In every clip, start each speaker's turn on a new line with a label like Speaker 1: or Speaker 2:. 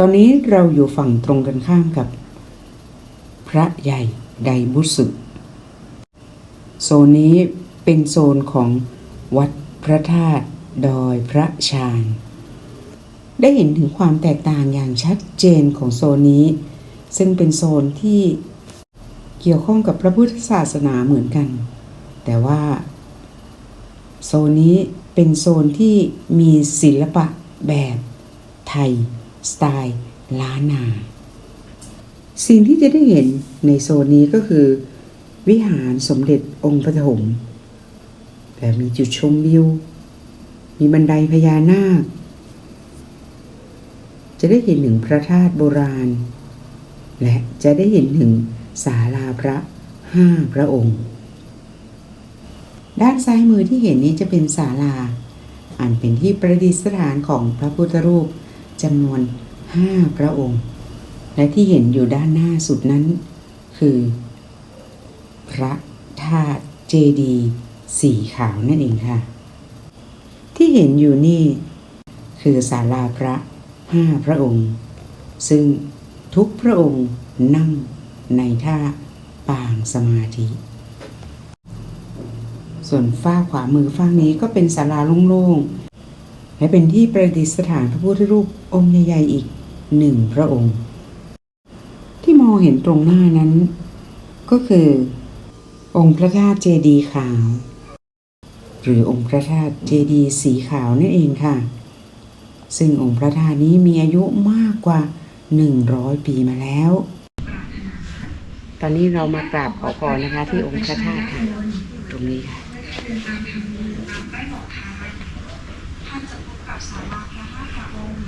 Speaker 1: ตอนนี้เราอยู่ฝั่งตรงกันข้ามกับ พระใหญ่ไดบุสึโซนนี้เป็นโซนของวัดพระธาตุดอยพระชาญได้เห็นถึงความแตกต่างอย่างชัดเจนของโซนนี้ ซึ่งเป็นโซนที่เกี่ยวข้องกับพระพุทธศาสนาเหมือนกัน แต่ว่า โซนนี้เป็นโซนที่มีศิลปะแบบไทย สไตล์ล้านนา สิ่งที่จะได้เห็นในโซนนี้ก็คือ วิหารสมเด็จองค์ปฐมแต่มีจุดชมวิว มีบันไดพญานาค จะได้เห็นถึงพระธาตุโบราณ และจะได้เห็นถึงศาลาพระห้าพระองค์ ด้านซ้ายมือที่เห็นนี้จะเป็นศาลา อันเป็นที่ประดิษฐานของพระพุทธรูป จำนวนห้าพระองค์ และที่เห็นอยู่ด้านหน้าสุดนั้น คือ พระธาตุเจดีสีขาวนั่นเองค่ะ ที่เห็นอยู่นี่ คือศาลาพระห้าพระองค์ ซึ่งทุกพระองค์นั่งในท่าปางสมาธิ ส่วนฝ้าขวามือฝ้านี้ก็เป็นศาลาโล่งๆ และเป็นที่ประดิษฐานพระพุทธรูปองค์ใหญ่ๆอีกหนึ่งพระองค์ ที่มองเห็นตรงหน้านั้น ก็คือ องค์พระธาตุเจดีย์ขาว หรือองค์พระธาตุเจดีย์สีขาวนั่นเองค่ะ ซึ่งองค์พระธาตุนี้มีอายุมากกว่า 100 ปีมาแล้ว ตอนนี้เรามากราบขอพรนะคะที่องค์พระธาตุค่ะ ตรงนี้ค่ะ
Speaker 2: ท่านจะพบ กับศาลาพระห้าพระองค์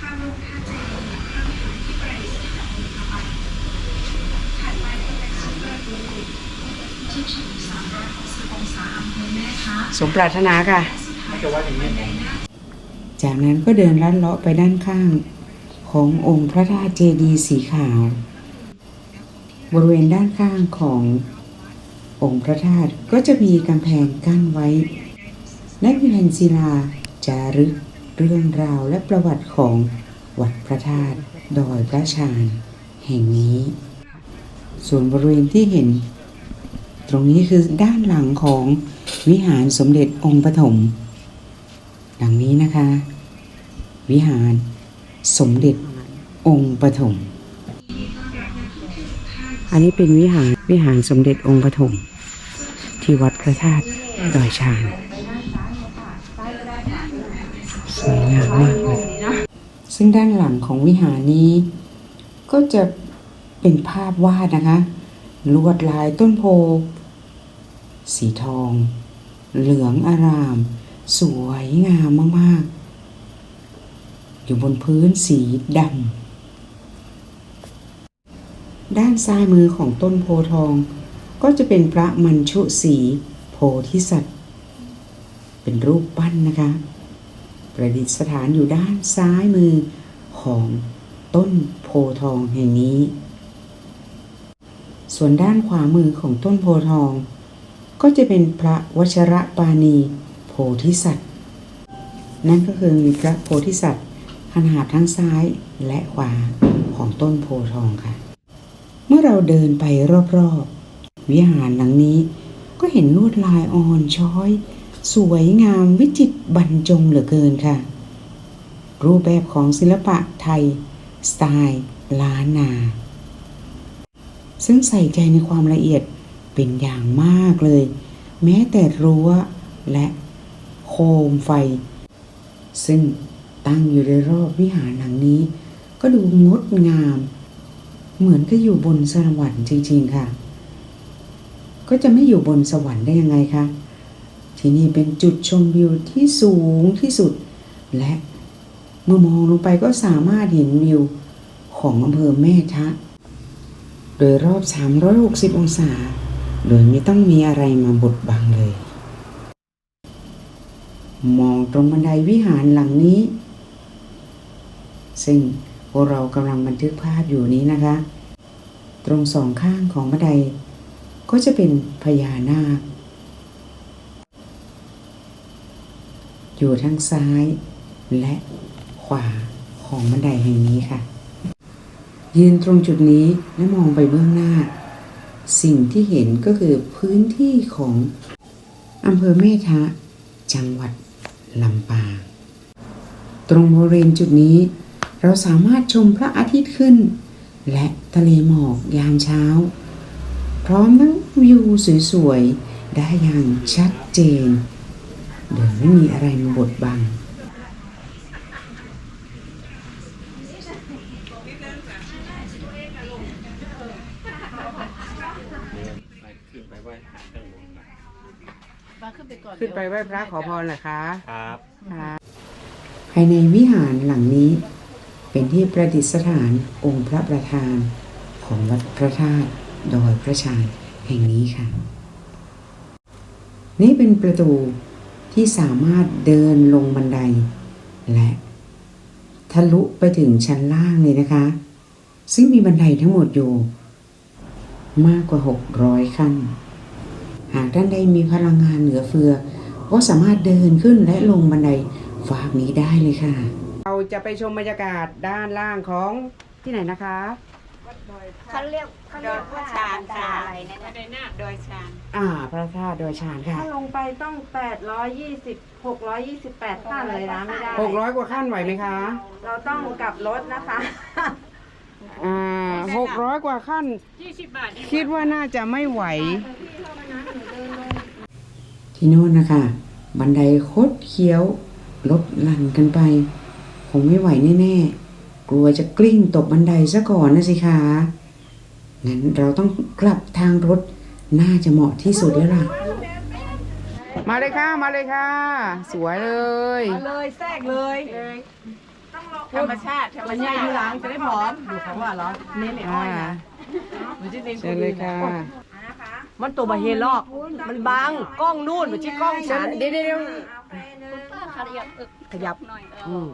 Speaker 2: ข้างโลกท่าเจดีย์ข้างฐานที่ประดิษฐานองค์พระบาทถัดไปก็เป็นสุดยอดบุรุษที่ถึง360องศาอำเภอแม่ทะ
Speaker 1: สมปรารถนาค่ะ
Speaker 2: และสุดท้ายเป็นบันไดหน้า
Speaker 1: จากนั้นก็เดินลัดเลาะไปด้านข้างขององค์พระธาตุเจดีย์สีขาว บริเวณด้านข้างขององค์พระธาตุก็จะมีกำแพงกั้นไว้ และมีแผ่นศิลา จารึกเรื่องราวและประวัติของวัดพระธาตุดอยพระชาญแห่งนี้ ส่วนบริเวณที่เห็น ตรงนี้คือด้านหลังของวิหารสมเด็จองค์ปฐมดังนี้นะคะ วิหารสมเด็จองค์ปฐมอันนี้เป็นวิหารวิหารสมเด็จองค์ปฐมที่วัดพระธาตุดอยชานส วยงามมากเลยซึ่งด้านหลังของวิหารนี้ ก็จะเป็นภาพวาดนะคะ ลวดลายต้นโพ สีทอง เหลืองอาราม สวยงามมากๆ อยู่บนพื้นสีดำด้านซ้ายมือของต้นโพทอง ก็จะเป็นพระมัญชุสีโพธิสัตว์ เป็นรูปปั้นนะคะ ประดิษฐานอยู่ด้านซ้ายมือของต้นโพทองแห่งนี้ ส่วนด้านขวามือของต้นโพทอง ก็จะเป็นพระวชระปานีโพธิสัตว์ นั่นก็คือมีพระโพธิสัตว์ขนาดทั้งซ้ายและขวาของต้นโพทองค่ะ เมื่อเราเดินไปรอบๆ วิหารหลังนี้ก็เห็นลวดลายอ่อนช้อย สวยงามวิจิตรบรรจงเหลือเกินค่ะ รูปแบบของศิลปะไทย สไตล์ล้านนา ซึ่งใส่ใจในความละเอียดเป็นอย่างมากเลย แม้แต่รั้วและโคมไฟ ซึ่งตั้งอยู่ในรอบวิหารหลังนี้ ก็ดูงดงาม เหมือนก็อยู่บนสวรรค์จริงๆค่ะ ก็จะไม่อยู่บนสวรรค์ได้ยังไงคะ ที่นี่เป็นจุดชมวิวที่สูงที่สุด และเมื่อมองลงไปก็สามารถเห็นวิวของอำเภอแม่ทะ โดยรอบ 360 องศา โดยไม่ต้องมีอะไรมาบดบังเลย มองตรงบันไดวิหารหลังนี้ ซึ่งพวกเรากำลังบันทึกภาพอยู่นี้นะคะ ตรงสองข้างของบันไดก็จะเป็นพญานาค อยู่ทั้งซ้าย และขวาของบันไดแห่งนี้ค่ะ ยืนตรงจุดนี้และมองไปเบื้องหน้า สิ่งที่เห็นก็คือพื้นที่ของอำเภอเมทะจังหวัดลำปาง ตรงบริเวณจุดนี้ เราสามารถชมพระอาทิตย์ขึ้น และทะเลหมอกยามเช้า พร้อมทั้งวิวสวยๆ ได้อย่างชัดเจน โดยไม่มีอะไรมาบดบัง
Speaker 3: ขึ้นไปไหว้พระข้างบนมา
Speaker 1: ขึ้นไปไหว้พระขอพรเหรอคะ
Speaker 3: ครับ
Speaker 1: ภายในวิหารหลังนี้ เป็นที่ประดิษฐานองค์พระประธาน ของวัดพระธาตุดอยพระชานแห่งนี้ค่ะ นี่เป็นประตู ที่สามารถเดินลงบันได และทะลุไปถึงชั้นล่างเลยนะคะ ซึ่งมีบันไดทั้งหมดอยู่ มากกว่า 600 ขั้น หากท่านใดมีพลังงานเหลือเฟือ ก็สามารถเดินขึ้นและลงบันไดฝากนี้ได้เลยค่ะ เราจะไปชมบรรยากาศด้านล่างของที่ไหนนะคะ
Speaker 4: เขาเรียกเขาเรียกว่า
Speaker 5: ชาญ
Speaker 4: บันได
Speaker 5: ค่ะ
Speaker 4: อะไรนะ
Speaker 5: บันไดนาคโดยชาญ
Speaker 1: อ่า พระธาตุดอยชานค่ะ
Speaker 6: ถ้าลงไปต้อง820 628ขั้นเลยนะไม่ได้
Speaker 1: 600กว่าขั้นไหวไหมคะ
Speaker 6: เราต้องกลับรถนะคะ
Speaker 1: อ่า600กว่าขั้น
Speaker 5: 20บาท
Speaker 1: คิดว่าน่าจะไม่ไหว ที่โน่นนะคะบันไดโคดเคี้ยวลดหลั่นกันไป คงไม่ไหวแน่ ๆ กลัวจะกลิ้งตกบันไดซะก่อนนะสิคะ งั้นเราต้องกลับทางรถน่าจะเหมาะที่สุดแล้วล่ะ มาเลยค่ะ มาเลยค่ะ สวยเลย
Speaker 6: เลยแทรกเลย
Speaker 5: ธรรมชาติธรรมชาติ
Speaker 6: ทีหลังจะได้ผอมดูเขาว่าเหรอเน้น
Speaker 1: อ่าเชิญเลยค่ะ
Speaker 6: มันตัวบาเฮลอก มันบังกล้องนู่นมันชี้กล้องฉัน
Speaker 1: เดี๋ยวเดี๋ยว
Speaker 5: ขยับอึก
Speaker 6: ขยับ
Speaker 5: หน่อยเออ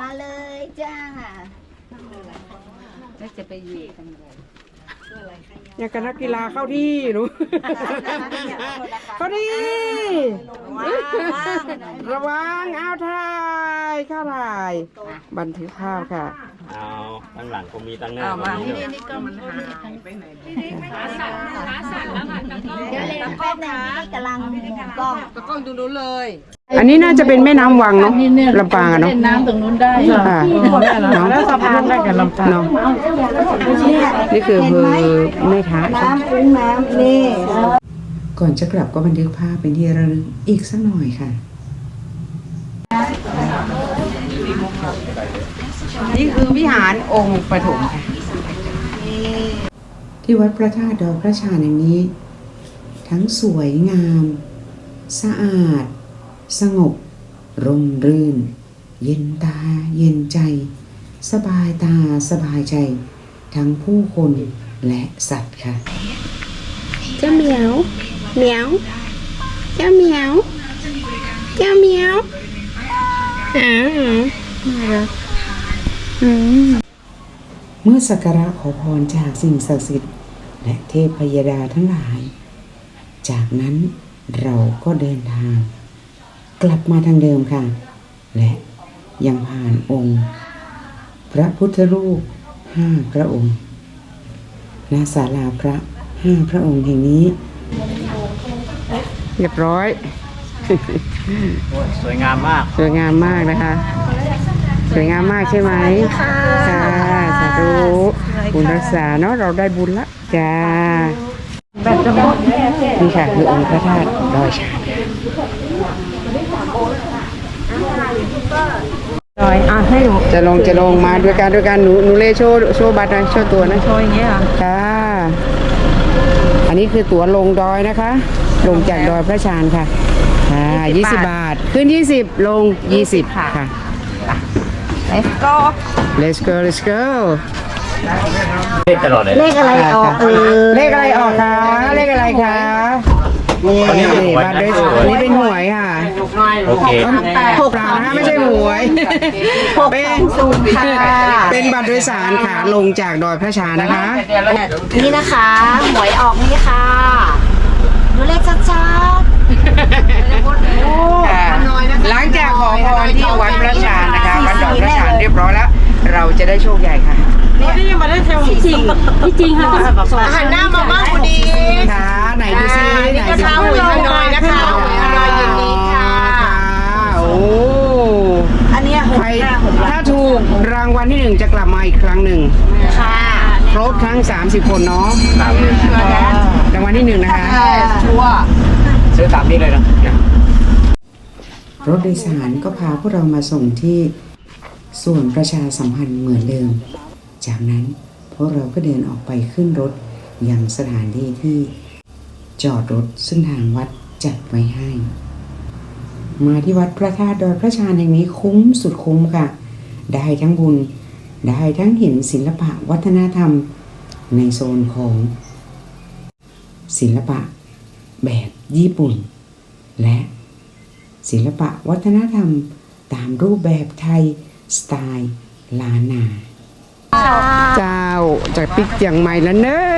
Speaker 4: มาเลยจ้า
Speaker 5: จะไปอยู่กัน
Speaker 1: อยากกับนักกีฬาเข้าที่หนูเข้าที่ระวังเอาถ่ายเข้าถ่าย บันทึกภาพค่ะ
Speaker 3: เอาตั้งหลังก็มีตั้งหน้า
Speaker 6: เอามา
Speaker 3: ก็มี
Speaker 6: นี่
Speaker 3: เนอะ
Speaker 6: นี่ก็มันหายไปไหน
Speaker 5: ขาสั่นขาสั่นแล้วค่ะตะกล้อง
Speaker 4: เดี๋ยวเลยแป๊บนึงนี่กำลังมองกล้อง
Speaker 6: ก็กล้องดูนู้นเลย
Speaker 1: อันนี้น่าจะเป็นแม่น้ำวังเนาะลำปางอะเนาะ
Speaker 5: เล่นน้ำตรงนู้นได้
Speaker 1: ค่ะ
Speaker 6: แล้วสะพานได้กับลำปาง
Speaker 1: เนาะนี่คือคือแม่ท้า
Speaker 4: น้ำคุ้งน้ำนี่
Speaker 1: ก่อนจะกลับก็บันทึกภาพเป็นที่ระลึกอีกสักหน่อยค่ะ นี่คือวิหารองค์ปฐมค่ะ ที่วัดพระธาตุดอยพระชาแห่งนี้ ทั้งสวยงาม สะอาด สงบ ร่มรื่น เย็นตาเย็นใจ สบายตาสบายใจ ทั้งผู้คนและสัตว์ค่ะ
Speaker 7: เจ้าเหมียวเหมียว เจ้าเหมียว เจ้าเหมียวอ้าวน่ารักอืม
Speaker 1: เมื่อสักการะขอพรจากสิ่งศักดิ์สิทธิ์และเทพยดาทั้งหลาย จากนั้นเราก็เดินทาง กลับมาทางเดิมค่ะ และยังผ่านองค์ พระพุทธรูปห้าพระองค์ณศาลาพระห้าพระองค์แห่งนี้ เรียบร้อย
Speaker 3: โอ้ยสวยงามมาก
Speaker 1: สวยงามมากนะคะ สวยงามมากใช่ไหมค่ะสาธุบุญรักษาเนาะเราได้บุญละจ้านี่ค่ะคือองค์พระธาตุดอยช้าง
Speaker 6: ลอยอะให้หนู
Speaker 1: จะลงจะลงมาด้วยกันด้วยกันหนูหนูเลโชว์โชว์บัตรหนะโชว์ตัวนะ
Speaker 6: โชว์อย่างเงี้ยเหรอ
Speaker 1: ค่ะ อันนี้คือตั๋วลงดอยนะคะ ลงจากดอยพระชานค่ะค่ะยี่สิบบาท ขึ้นยี่สิบลงยี่สิบค่ะ
Speaker 6: Let's go
Speaker 1: let's go let's go
Speaker 3: เลขตลอดเลย
Speaker 4: เลขอะไรออกเออ
Speaker 1: เลขอะไรออกคะเลขอะไรคะ นี่
Speaker 3: อันนี้เป็นหวย
Speaker 1: บัตรด้วย
Speaker 3: นะ
Speaker 1: อันนี้เป็นหวยค่ะ
Speaker 3: โอเค
Speaker 1: หกเปล่านะไม่ใช่หวยเป็น
Speaker 4: สูงค่ะ
Speaker 1: เป็นบัตรโดยสารค่ะลงจากดอยพระชานะคะ
Speaker 4: นี่นะคะ หวยออกนี่ค่ะดูเลขชัดๆ
Speaker 1: ค่ะหลังจากขอพรที่วัดพระชานนะคะวัดดอกพระชานเรียบร้อยแล้ว เราจะได้โชคใหญ่ค่ะ
Speaker 6: นี่ยังมาได้เทว
Speaker 5: ที่จริงที่จริงค่ะต้องสอน
Speaker 6: หันหน้ามาบ้างกูดี
Speaker 1: ค่ะไหนดูซิไหน
Speaker 6: นี่ก็
Speaker 1: ดู
Speaker 6: เท้าหุ่นฮานอยนะคะหุ่นฮานอยเย็นนี้ค่ะ
Speaker 1: ค่ะโอ้
Speaker 4: อันเนี้ยหก
Speaker 1: ใครถ้าถูกรางวัลที่หนึ่งจะกลับมาอีกครั้งหนึ่ง
Speaker 4: ค่ะ
Speaker 1: ครบทั้ง 30 คนเนาะ
Speaker 3: ครับ
Speaker 1: รางวัลที่หนึ่งนะคะ
Speaker 6: ชัวร์
Speaker 3: ซื้อตามนี้เลยเนาะ
Speaker 1: รถโดยสารก็พาพวกเรามาส่งที่ส่วนประชาสัมพันธ์เหมือนเดิม จากนั้นพวกเราก็เดินออกไปขึ้นรถยังสถานที่ที่จอดรถซึ่งทางวัดจัดไว้ให้ มาที่วัดพระธาตุดอยพระชานแห่งนี้คุ้มสุดคุ้มค่ะ ได้ทั้งบุญ ได้ทั้งเห็นศิลปะวัฒนธรรม ในโซนของศิลปะแบบญี่ปุ่น และศิลปะวัฒนธรรมตามรูปแบบไทย สไตล์ล้านนา เจ้าจากปิกเจียงใหม่แล้วเนอะ